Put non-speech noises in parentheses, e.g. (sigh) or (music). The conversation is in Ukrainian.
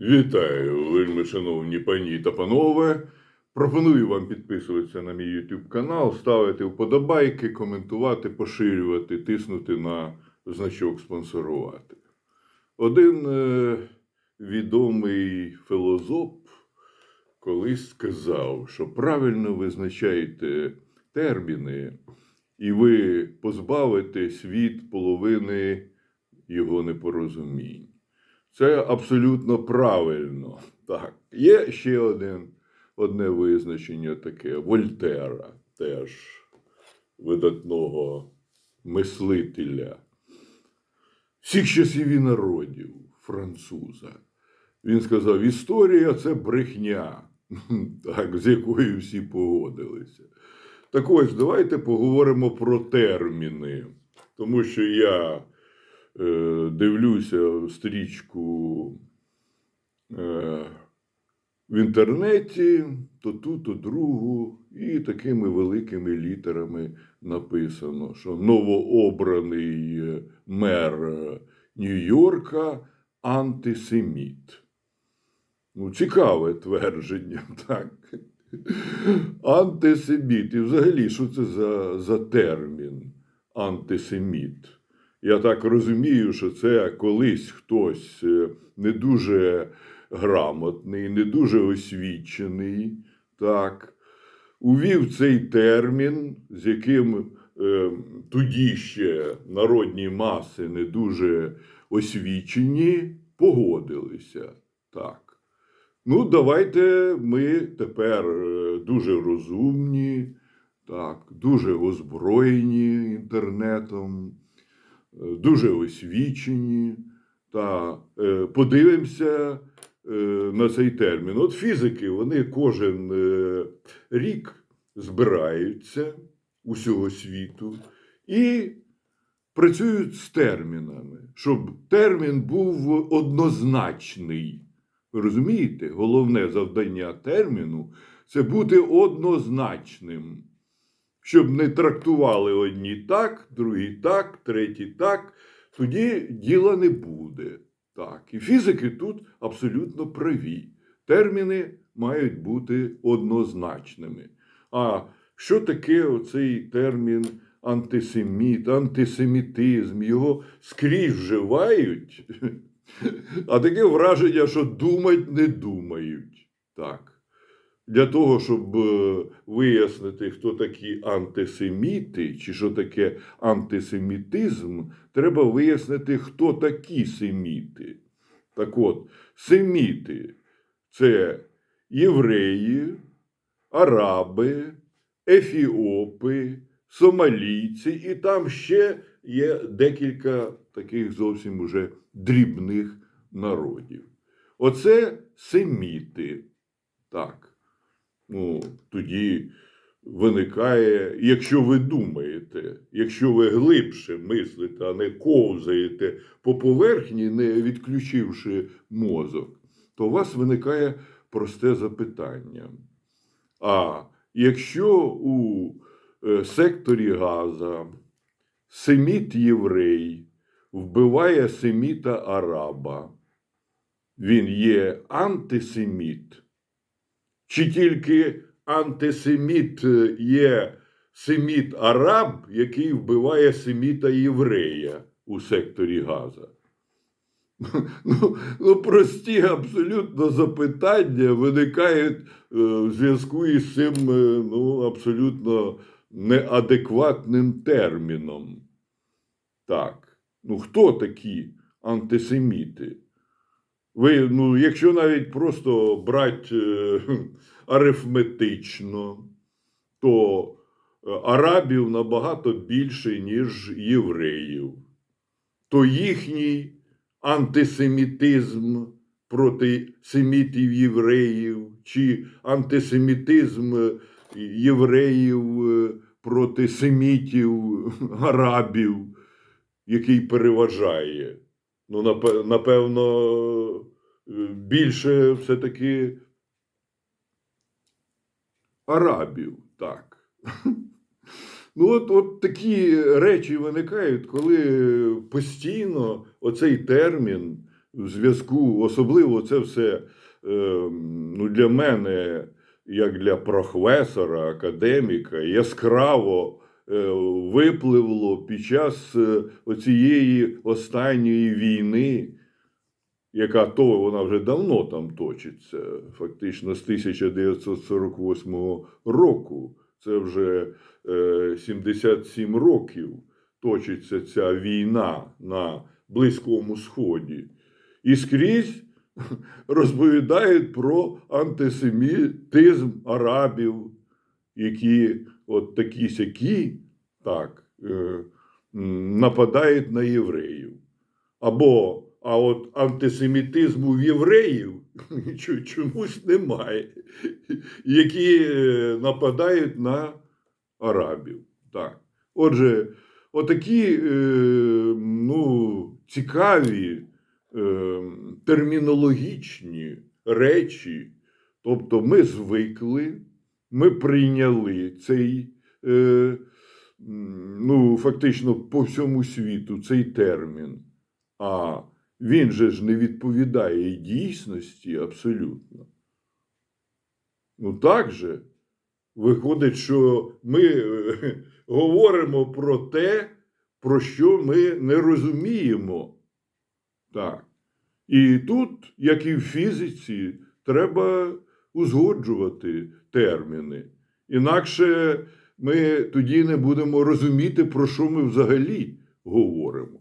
Вітаю, вельми шановні пані та панове. Пропоную вам підписуватися на мій YouTube канал, ставити вподобайки, коментувати, поширювати, тиснути на значок спонсорувати. Один е, відомий філозоф колись сказав, що правильно визначаєте терміни, і ви позбавите світ половини його непорозумінь. Це абсолютно правильно. Так. Є ще один, одне визначення таке Вольтера, теж видатного мислителя. Всіх часів і народів, француза. Він сказав: історія це брехня, (laughs) так, з якою всі погодилися. Так ось, давайте поговоримо про терміни, тому що я дивлюся стрічку е, в інтернеті, то ту, то другу, і такими великими літерами написано, що новообраний е, мер е, Нью-Йорка антисеміт. Ну, цікаве твердження, (laughs) так. Антисеміт. І взагалі, що це за, за термін антисеміт? Я так розумію, що це колись хтось е, не дуже грамотний, не дуже освічений, так, увів цей термін, з яким е, тоді ще народні маси не дуже освічені, погодилися. Так. Ну, давайте ми тепер е, дуже розумні, так, дуже озброєні інтернетом, дуже освічені. Та е, подивимося е, на цей термін. От фізики, вони кожен е, рік збираються усього світу і працюють з термінами, щоб термін був однозначний. Розумієте? Головне завдання терміну це бути однозначним, щоб не трактували одні так, другі так, треті так. Тоді діла не буде. Так. І фізики тут абсолютно праві. Терміни мають бути однозначними. А що таке оцей термін антисеміт, антисемітизм? Його скрізь вживають, (laughs) а таке враження, що думать не думають. Так. Для того, щоб е, вияснити, хто такі антисеміти, чи що таке антисемітизм, треба вияснити, хто такі семіти. Так от, семіти це євреї, араби, ефіопи, сомалійці, і там ще є декілька таких зовсім уже дрібних народів. Оце семіти. Так. Ну, тоді виникає, якщо ви думаєте, якщо ви глибше мислите, а не ковзаєте по поверхні, не відключивши мозок, то у вас виникає просте запитання. А якщо у е, секторі Газа семіт єврей вбиває семіта араба, він є антисеміт. Чи тільки антисеміт е, є семіт араб, який вбиває семіта єврея у секторі Газа? (laughs) Ну, ну, прості абсолютно запитання виникають е, в зв'язку із цим е, ну, абсолютно неадекватним терміном. Так, ну хто такі антисеміти? Ви, ну, якщо навіть просто брати е, (laughs) арифметично, то е, арабів набагато більше, ніж євреїв, то їхній антисемітизм проти семітів євреїв, чи антисемітизм е, євреїв е, проти семітів (laughs) арабів, який переважає. Ну, напевно, е, більше все-таки арабів, так. (laughs) Ну, от, от такі речі виникають, коли постійно оцей термін в зв'язку, особливо це все е, ну, для мене, як для професора, академіка, яскраво випливло під час е, оцієї останньої війни, яка то вона вже давно там точиться, фактично з 1948 року. Це вже е, 77 років точиться ця війна на Близькому Сході. І скрізь розповідають про антисемітизм арабів, які от такі сякі так, е, нападають на євреїв. Або а от антисемітизму в євреїв (laughs) чомусь немає, (laughs) які е, нападають на арабів. Так. Отже, отакі е, ну, цікаві термінологічні речі. Тобто ми звикли, ми прийняли цей, е, ну, фактично по всьому світу цей термін. А він же ж не відповідає дійсності абсолютно. Ну так же. Виходить, що ми е, (laughs) говоримо про те, про що ми не розуміємо. Так. І тут, як і в фізиці, треба узгоджувати терміни. Інакше ми тоді не будемо розуміти, про що ми взагалі говоримо.